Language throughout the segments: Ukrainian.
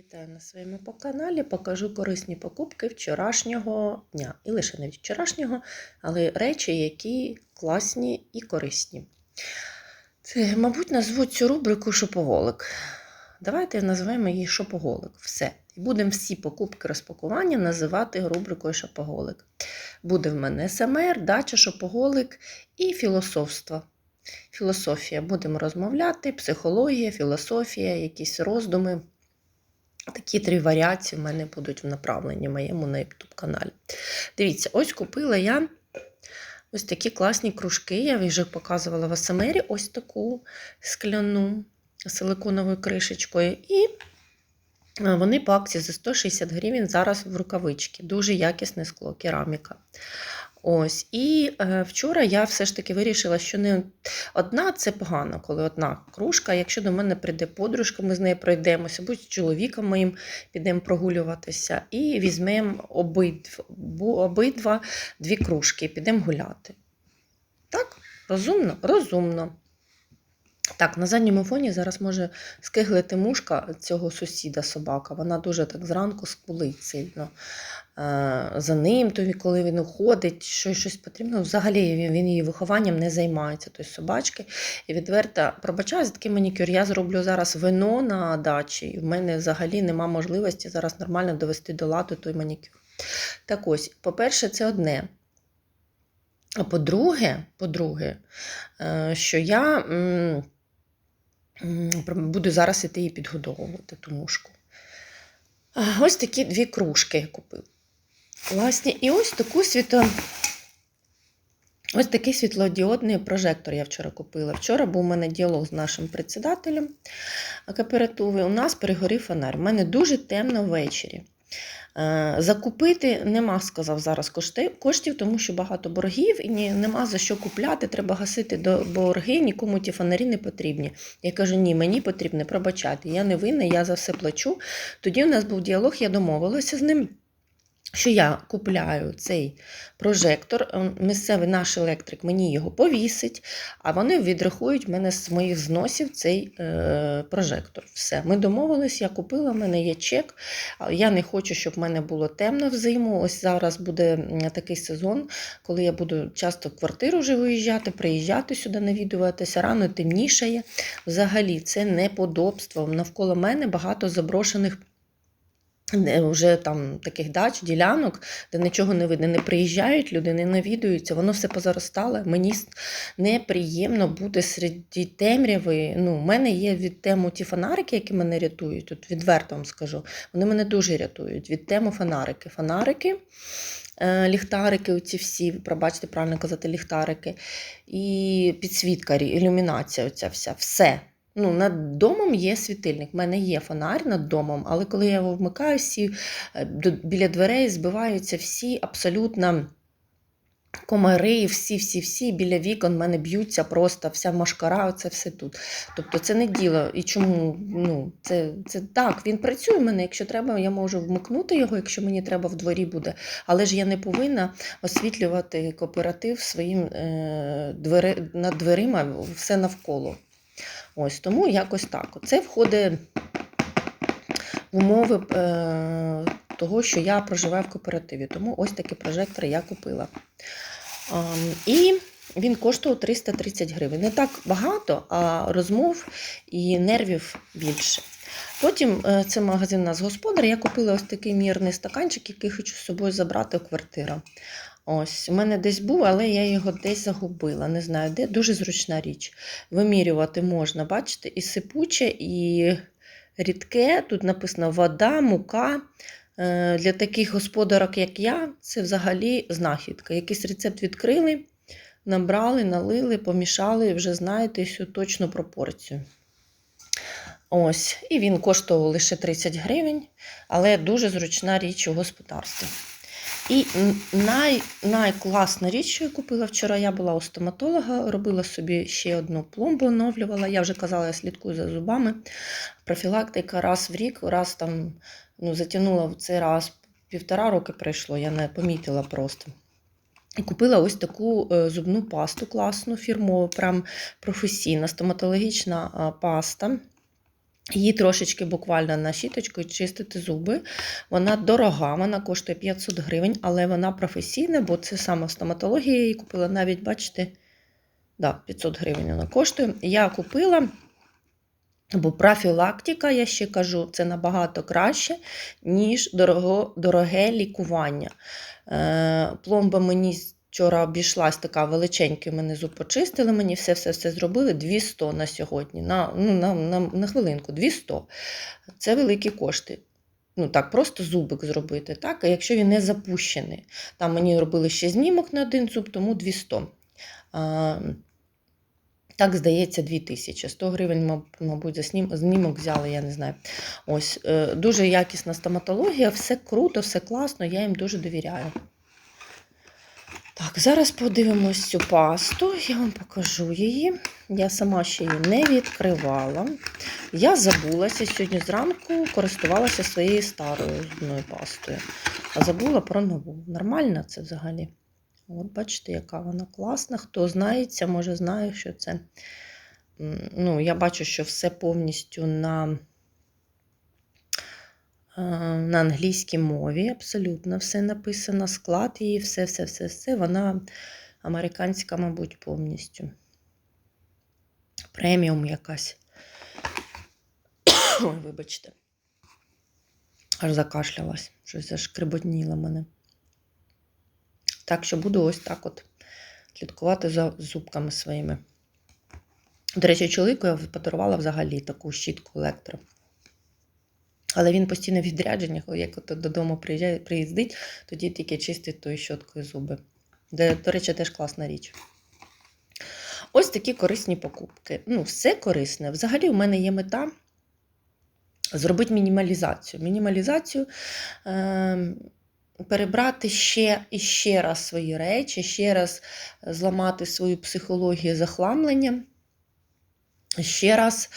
Вітаю на своєму каналі. Покажу корисні покупки вчорашнього дня. І лише не вчорашнього, але речі, які класні і корисні. Це, мабуть, назвуть цю рубрику шопоголик. Давайте назвемо її шопоголик. Все. І будемо всі покупки розпакування називати рубрикою шопоголик. Буде в мене СМР, дача, шопоголик і філософство. Філософія. Будемо розмовляти, психологія, філософія, якісь роздуми. Такі три варіації в мене будуть в направленні моєму на YouTube каналі. Дивіться, ось купила я ось такі класні кружки. Я вже показувала в АСМРі ось таку скляну силиконовою кришечкою. І е, вони по акції за 160 гривень зараз в рукавички. Дуже якісне скло, кераміка. Ось. І е, вчора я все ж таки вирішила, що не одна це погано, коли одна кружка. Якщо до мене прийде подружка, ми з нею пройдемося, будь з чоловіком моїм підемо прогулюватися, і візьмемо обидва, обидва дві кружки підемо гуляти. Так, розумно? Розумно. Так, на задньому фоні зараз може скиглити мушка цього сусіда собака. Вона дуже так зранку скулить сильно. Е, За ним, то коли він уходить, що щось потрібно. Взагалі він, її вихованням не займається, тої собачки. І відверто пробачаю за такий манікюр. Я зроблю зараз вино на дачі, і в мене взагалі нема можливості зараз нормально довести до ладу той манікюр. Так ось, по-перше, це одне. А по-друге, по-друге, е, що я буду зараз іти її підгодовувати, ту мушку. Ось такі дві кружки я купив. Власне, І ось таку світо. Ось такий світлодіодний прожектор я вчора купила. Вчора був у мене діалог з нашим председателем кооперативи. У нас перегорів фонарь. У мене дуже темно ввечері. Е, Закупити нема, сказав зараз коштів, тому що багато боргів і нема за що купляти. Треба гасити до борги, нікому ті фонарі не потрібні. Я кажу, ні, мені потрібно пробачати. Я не винна, я за все плачу. Тоді у нас був діалог, я домовилася з ним. Що я купляю цей прожектор, місцевий наш електрик мені його повісить, а вони відрахують мене з моїх зносів цей е, прожектор. Все, ми домовились, я купила, в мене є чек. Я не хочу, щоб в мене було темно взиму. Ось зараз буде такий сезон, коли я буду часто в квартиру вже виїжджати, приїжджати сюди навідуватися. Рано темнішає. Взагалі, це неподобство. Навколо мене багато заброшених. Вже там таких дач, ділянок, де нічого не видно, не приїжджають люди, не навідуються, воно все позаростало. Мені неприємно бути серед темряви. Ну, у мене є від тему ті фонарики, які мене рятують. Тут відверто вам скажу. Вони мене дуже рятують. Від тему фонарики. Фонарики, е, ліхтарики, оці всі, пробачте, правильно казати, ліхтарики, і підсвітка, ілюмінація, оця вся, все. Ну, над домом є світильник. У мене є фонарь над домом, але коли я його вмикаю, всі е, біля дверей збиваються всі абсолютно комари, всі-всі-всі біля вікон в мене б'ються просто вся машкара, це все тут. Тобто це не діло. І чому? Ну, це, це так, він працює в мене. Якщо треба, я можу вмикнути його, якщо мені треба в дворі буде. Але ж я не повинна освітлювати кооператив своїм е, двери, над дверима все навколо. Ось тому якось так. Це входить в умови е, того, що я проживаю в кооперативі. Тому ось такі прожектори я купила. І він коштував 330 гривень. Не так багато, а розмов і нервів більше. Потім е, це магазин у нас господар. Я купила ось такий мірний стаканчик, який хочу з собою забрати в квартиру. Ось, у мене десь був, але я його десь загубила. Не знаю де. Дуже зручна річ. Вимірювати можна, бачите, і сипуче, і рідке. Тут написано вода, мука. Е, Для таких господарок, як я, це взагалі знахідка. Якийсь рецепт відкрили, набрали, налили, помішали, і вже знаєте всю точну пропорцію. Ось, і він коштував лише 30 гривень, але дуже зручна річ у господарстві. І най, найкласна річ, що я купила вчора, я була у стоматолога, робила собі ще одну пломбу, оновлювала. Я вже казала, я слідкую за зубами. Профілактика раз в рік, раз там ну, затягнула в цей раз півтора роки пройшло, я не помітила просто. І купила ось таку е, зубну пасту класну, фірмову, прям професійна, стоматологічна паста. Її трошечки буквально на щіточку чистити зуби. Вона дорога, вона коштує 500 гривень, але вона професійна, бо це саме стоматологія я її купила. Навіть, бачите, да, 500 гривень вона коштує. Я купила, бо профілактика, я ще кажу, це набагато краще, ніж дорого, дороге лікування. Е, пломба мені вчора обійшлась така величенька, мене зуб почистили, мені все-все-все зробили 200 на сьогодні, на, ну, на, на, на хвилинку, 200. Це великі кошти. Ну так, просто зубик зробити, так? А якщо він не запущений. Там мені робили ще знімок на один зуб, тому 200. А, так, здається, 2000. 100 гривень, мабуть, за знімок взяли, я не знаю. Ось, е, дуже якісна стоматологія, все круто, все класно, я їм дуже довіряю. Так, зараз подивимось цю пасту, я вам покажу її. Я сама ще її не відкривала. Я забулася сьогодні зранку, користувалася своєю старою зубною пастою, а забула про нову. Нормально це взагалі? От бачите, яка вона класна. Хто знається, може знає, що це. Ну, я бачу, що все повністю на, на англійській мові. Абсолютно все написано, склад її, все, все, все, все. Вона американська, мабуть, повністю. Преміум якась. Ой, вибачте. Аж закашлялась, щось зашкреботніло мене. Так що буду ось так от слідкувати за зубками своїми. До речі, чоловіку я подарувала взагалі таку щітку електро. Але він постійно в відрядженнях, як от додому приїжджає, приїздить, тоді тільки чистить тою щоткою зуби. Де, до речі, теж класна річ. Ось такі корисні покупки. Ну, все корисне. Взагалі, у мене є мета зробити мінімалізацію. Мінімалізацію. Е- перебрати ще і ще раз свої речі, ще раз зламати свою психологію захламлення, ще раз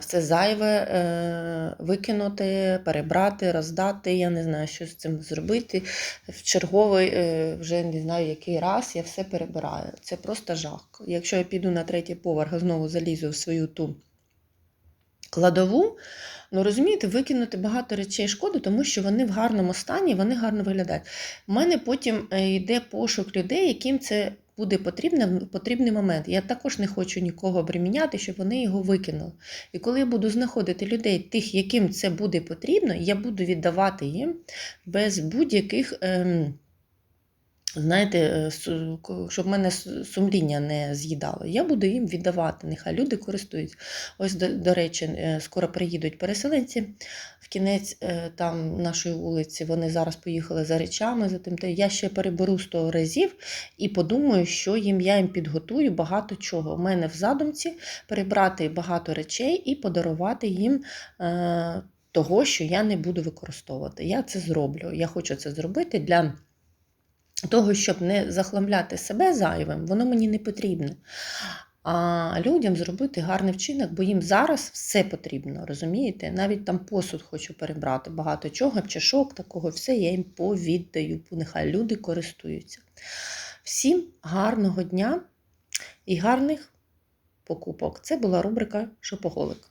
все зайве е, викинути, перебрати, роздати. Я не знаю, що з цим зробити. В черговий, е, вже не знаю, який раз я все перебираю. Це просто жах. Якщо я піду на третій поверх, знову залізу в свою ту кладову. Ну, розумієте, викинути багато речей шкоди, тому що вони в гарному стані, вони гарно виглядають. У мене потім е, йде пошук людей, яким це буде потрібне в потрібний момент. Я також не хочу нікого обреміняти, щоб вони його викинули. І коли я буду знаходити людей, тих, яким це буде потрібно, я буду віддавати їм без будь-яких. Ем, Знаєте, е, щоб мене сумління не з'їдало. Я буду їм віддавати, нехай люди користуються. Ось, до, до речі, е, скоро приїдуть переселенці в кінець е, там нашої вулиці. Вони зараз поїхали за речами, за тим. Я ще переберу 100 разів і подумаю, що їм я їм підготую багато чого. У мене в задумці перебрати багато речей і подарувати їм. Того, що я не буду використовувати. Я це зроблю. Я хочу це зробити для того, щоб не захламляти себе зайвим, воно мені не потрібно. А людям зробити гарний вчинок, бо їм зараз все потрібно, розумієте? Навіть там посуд хочу перебрати, багато чого, чашок, такого, все я їм повіддаю, нехай люди користуються. Всім гарного дня і гарних покупок. Це була рубрика Шопоголик.